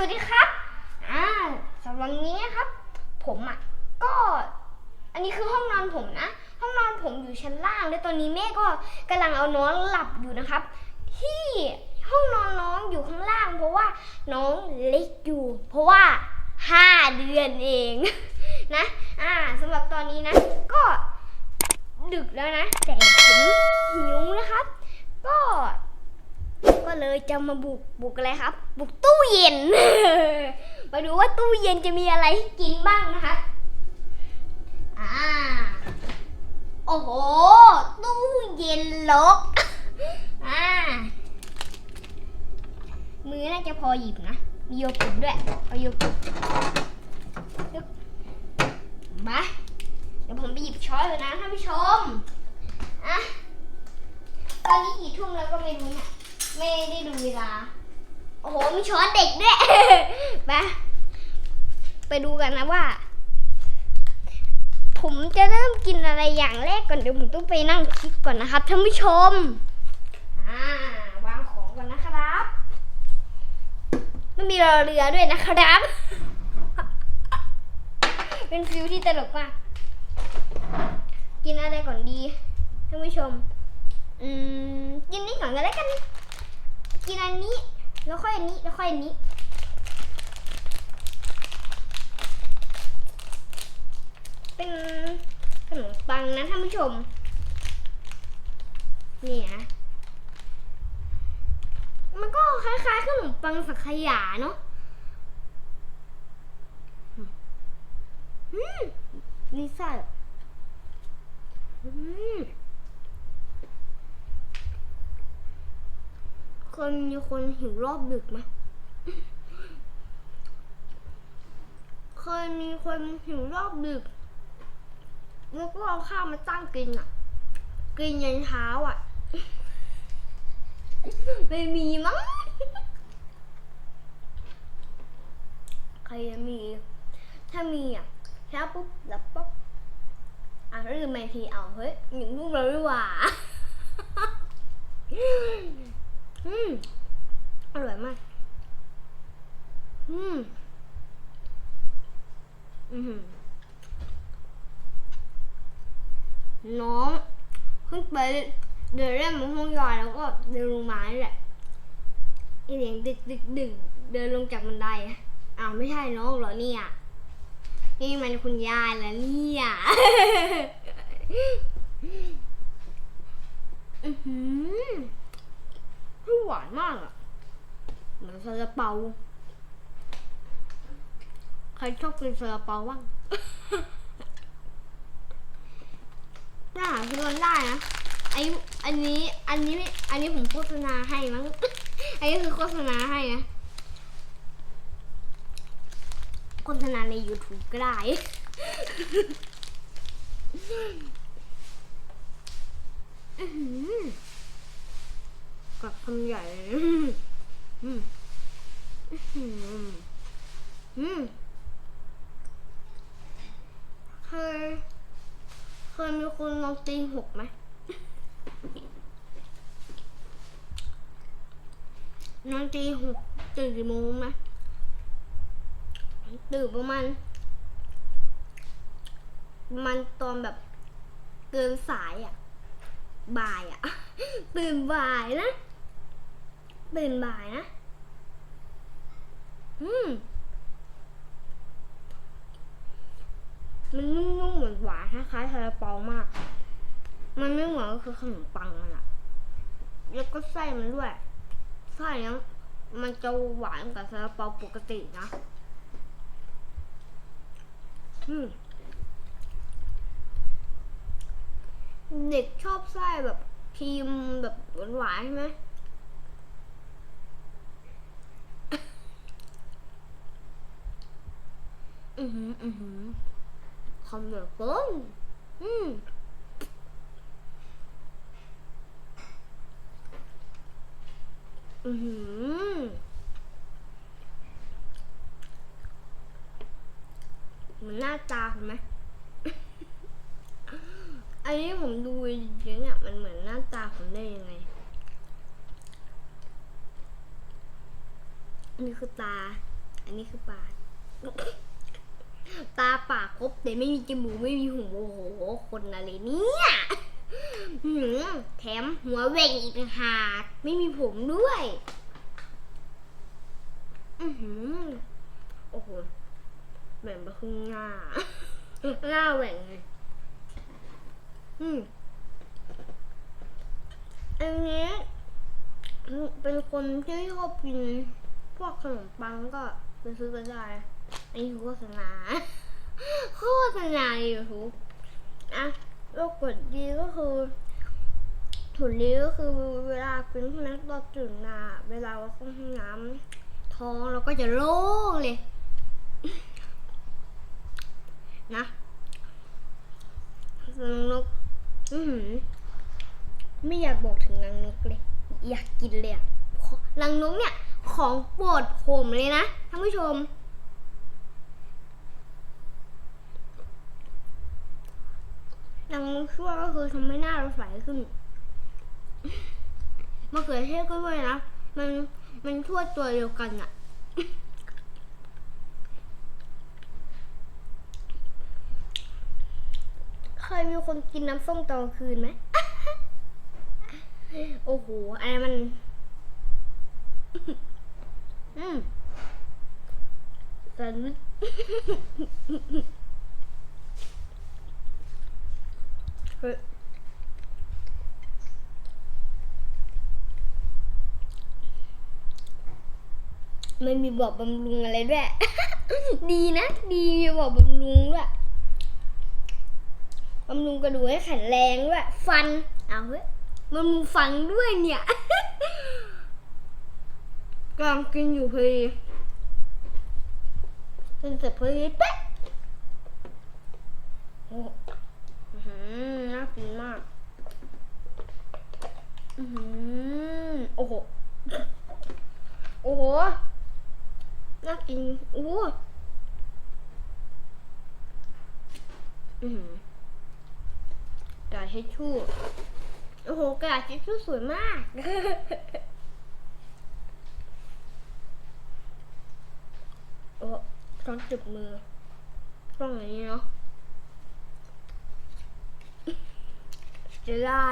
สวัสดีครับ อ่าสำหรับนี้นะครับ ผมอะ ก็ อันนี้คือห้องนอนผมนะ ห้องนอนผมอยู่ชั้นล่าง และตอนนี้แม่ก็กำลังเอาน้องหลับอยู่นะครับ ที่ห้องนอนน้องอยู่ข้างล่าง เพราะว่าน้องเล็กอยู่ เพราะว่าห้าเดือนเองนะ อ่าสำหรับตอนนี้นะ ก็ดึกแล้วนะ แต่ผมหิวนะครับ ก็ ก็เลยจะมาบุกบุกอะไรครับ บุกตู้เย็น มาดูว่าตู้เย็นจะมีอะไรให้กินบ้างนะคะอ่าโอ้โห ตู้เย็นลกอ่ามือน่าจะพอหยิบนะ มีโยกิร์ตด้วยเอาโยกิร์ตปึ๊บมาเดี๋ยวผมไปหยิบช้อนเลยนะท่านผู้ชมอะตอนนี้กี่ทุ่มแล้วก็ไม่รู้เนี่ย ไม่ได้ดูเวลา โอ้โห มีช้อนเด็กด้วย ไป ไปดูกันนะว่า ผมจะเริ่มกินอะไรอย่างแรกก่อนเดี๋ยวผมต้องไปนั่งคิดก่อนนะครับท่านผู้ชม อ่าวางของก่อนนะครับ ไม่มีรอเรือด้วยนะครับ เป็นฟิลที่ตลกมาก กินอะไรก่อนดีท่านผู้ชม อืม กินนี่ก่อนก็แล้วกัน กินอันนี้ แล้วค่อยอันนี้ แล้วค่อยอันนี้ เป็นขนมปังนะท่านผู้ชม นี่นะ มันก็คล้ายๆขนมปังสังขยาเนาะอืมนี่ไส้อืม เคยมีคนหิวรอบดึกไหมเคยมีคนหิวรอบดึกแล้วก็เอาข้าวมาตั้งกินอะ กินยันเช้าอะ ไม่มีมั้งใครจะมี ถ้ามีอะเช้าปุ๊บหลับปุ๊บอะลืมไปทีเอาเฮ้ยหนึ่งลูกเราดีกว่า อืม อร่อยมาก อืม อืมน้องขึ้นไปเดินเล่นบนห้องยอยแล้วก็เดินลงมาแหละไอเสียงดึกดึกดึกเดินลงจากบันไดอะอ้าวไม่ใช่น้องเหรอเนี่ย นี่มันคุณยายแล้วเนี่ย อือหือ คือหวานมากอะเหมือนซาลาเปา ใครชอบกินซาลาเปาบ้างถ้าหาซื้อกันได้นะไออันนี้อันนี้อันนี้ผมโฆษณาให้มั้ง อันนี้คือโฆษณาให้นะ โฆษณาใน YouTube ก็ได้ กับคำใหญ่อืม อืมเคยเคยมีคนลองตีหกไหมนอนตีหกตื่นกี่โมงไหมตื่นประมาณมาณตอนแบบเกินสายอะ บ่ายอะ่ะ ตื่นบ่ายนะ ตื่นบ่ายนะ อืมมันนุ่มๆเหมือนหวานคล้ายๆซาลาเปามาก มันไม่เหมือนก็คือขนมปังมันอะแล้วก็ไส้มันด้วย ไส้เนี้ยมันจะหวานกว่าซาลาเปาปกตินะ อืมเด็กชอบไส้แบบครีมแบบหวานๆใช่ไหม อือหืออือหือคำเหลือเกินอืมอือหือมันหน้าตาเห็นไหมอันนี้ผมดูจริงๆอะมันเหมือนหน้าตาผมได้ยังไง นี่คือตา อันนี้คือปาก ตาปากครบแต่ไม่มีจมูกไม่มีหูโอ้โหคนอะไรเนี่ยหือแถมหัวแหว่งอีกหากไม่มีผมด้วยอือหือโอ้โหแหว่งไปครึ่งหน้าหน้าแหว่งเลยอืมอันนี้เป็นคนที่ชอบกินพวกขนมปังก็ไปซื้อกันได้ อันนี้คือโฆษณาโฆษณาในยูทูบอะแล้วกดดีก็คือผลดีก็คือเวลาเป็นพวกนั้นตอนตื่นมาเวลาเราเข้าห้องน้ำท้องเราก็จะโล่งเลย นะส่วนก อือหือไม่อยากบอกถึงนางนกเลย อยากกินเลยอะนางนกเนี่ย ของโปรดผมเลยนะท่านผู้ชม นางชั่วก็คือทำให้หน้าเราใสขึ้นมะเขือเทศก็ด้วยนะ มันมันทั่วตัวเดียวกันอะเคยมีคนกินน้ำส้มตอนคืนไหม โอ้โหอันนั้นมัน อืมแซนด์วิชเฮ้ยไม่มีบอกบำรุงอะไรด้วย ดีนะ ดีมีบอกบำรุงด้วยบำรุงกระดูกให้แข็งแรงด้วย ฟัน เอาเฮ้ยบำรุงฟันด้วยเนี่ยกำลังกินอยู่พอดีกินเสร็จพอดีเป๊ะโอ้อื้อหือน่ากินมาก อือหือโอ้โห โอ้โห น่ากินโอ้โหอือหื อกระดาษทิชชู่ โอ้โหกระดาษทิชชู่สวยมาก โอ้ต้องจุบมือ ต้องอย่างนี้เนาะจะได้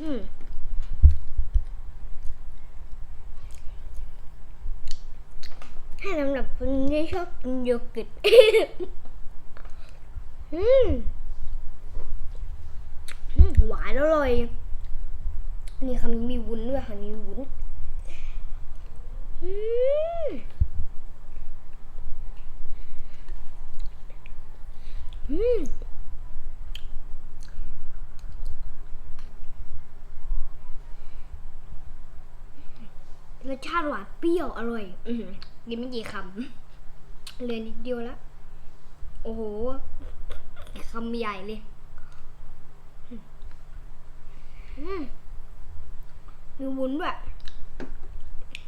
อืมให้สำหรับคนที่ชอบกินโยเกิร์ต อืมหวานอร่อย นี่คำนี้มีวุ้นด้วยค่ะมีวุ้นอืมอืมรสชาติหวานเปรี้ยวอร่อย อือหือกินไม่กี่คำเหลือนิดเดียวแล้วโอ้โหำใหญ่เลยมีวุ้นแบบ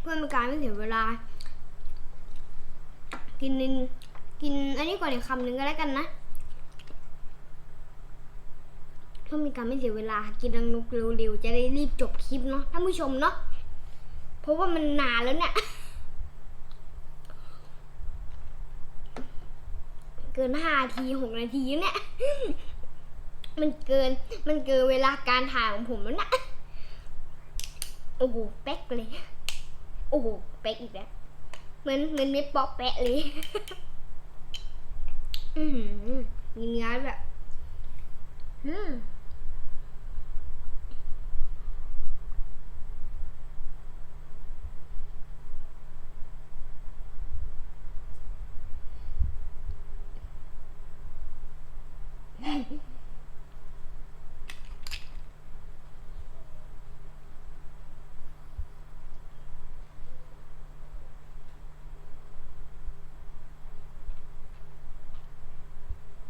เพื่อเป็นการไม่เสียเวลากินนินกินอันนี้ก่อนอีกคำหนึ่งก็แล้วกันนะเพื่อมีการไม่เสียเวลา กินรังนกเร็วๆจะได้รีบจบคลิปเนาะท่านผู้ชมเนาะเพราะว่ามันนานแล้วเนี่ย กินห้านาทีหกนาทีเนี่ย มันเกิน มันเกินเวลาการถ่ายของผมแล้วนะโอ้โหเป๊กเลย โอ้โหเป๊กอีกแล้วเหมือนเหมือนเม็ดป๊อกแปะเลย อืมมีเนื้อแบบ อืม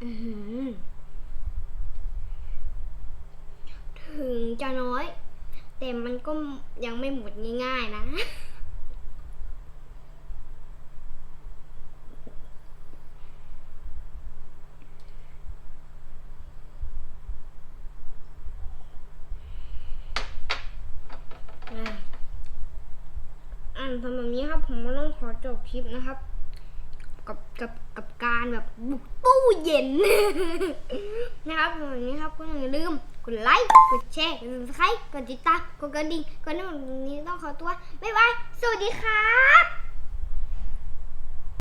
อื้อหือ ถึงจะน้อย แต่มันก็ยังไม่หมดง่ายๆนะอะสำหรับนี้ครับ ผมก็ต้องขอจบคลิปนะครับ กับกับกับการแบบบุกตู้เย็น นะครับสำหรับนี้ครับก็อย่าลืม ดไลค์ กดแชร์ กด subscribe กดติดตาม กดกระดิ่ง กดนั่นนี้ต้องขอตัว บ๊ายบาย สวัสดีครับ